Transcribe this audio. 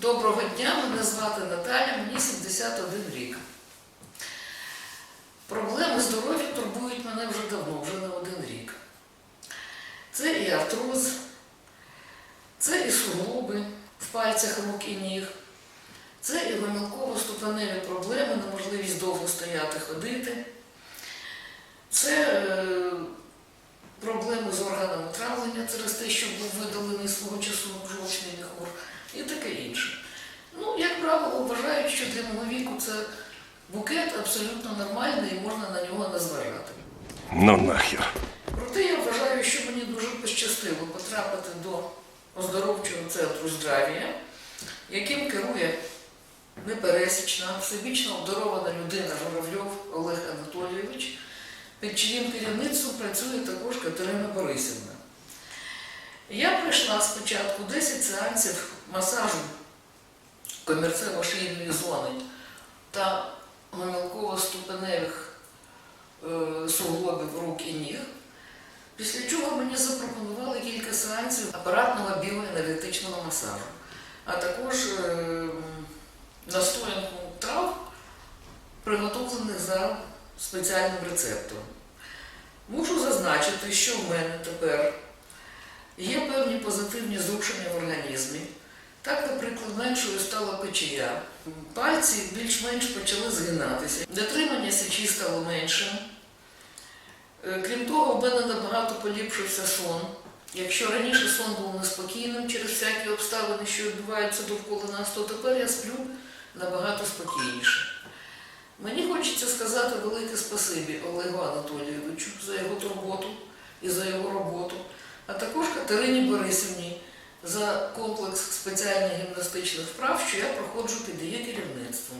Доброго дня, мене звати Наталя, мені 71 рік. Проблеми здоров'я турбують мене вже давно, вже не один рік. Це і артроз, це і суглоби в пальцях рук і ніг, це і гомілково-ступеневі проблеми, неможливість довго стояти, ходити. Це е, проблеми з органами травлення через те, що був видалений свого що для мого віку це букет абсолютно нормальний і можна на нього не зважати. Ну нахер. Проте я вважаю, що мені дуже пощастило потрапити до оздоровчого центру здрав'я, яким керує непересічна, всебічно обдарована людина Журавльов Олег Анатолійович, під чиїм керівництвом працює також Катерина Борисівна. Я пройшла спочатку 10 сеансів масажу комірцево-шийної зони та гомілково-ступеневих е, суглобів рук і ніг. Після чого мені запропонували кілька сеансів апаратного біоенергетичного масажу, а також е, настоянку трав, приготовлених за спеціальним рецептом. Мушу зазначити, що в мене тепер є певні позитивні зрушення в організмі. Так, наприклад, меншою стала печія. Пальці більш-менш почали згинатися. Дотримання сечі стало меншим. Е, Крім того, в мене набагато поліпшився сон. Якщо раніше сон був неспокійним через всякі обставини, що відбуваються довкола нас, то тепер я сплю набагато спокійніше. Мені хочеться сказати велике спасибі Олегу Анатолійовичу за його турботу і за його роботу, а також Катерині Борисівні за комплекс спеціальних гімнастичних вправ, що я проходжу під її керівництвом.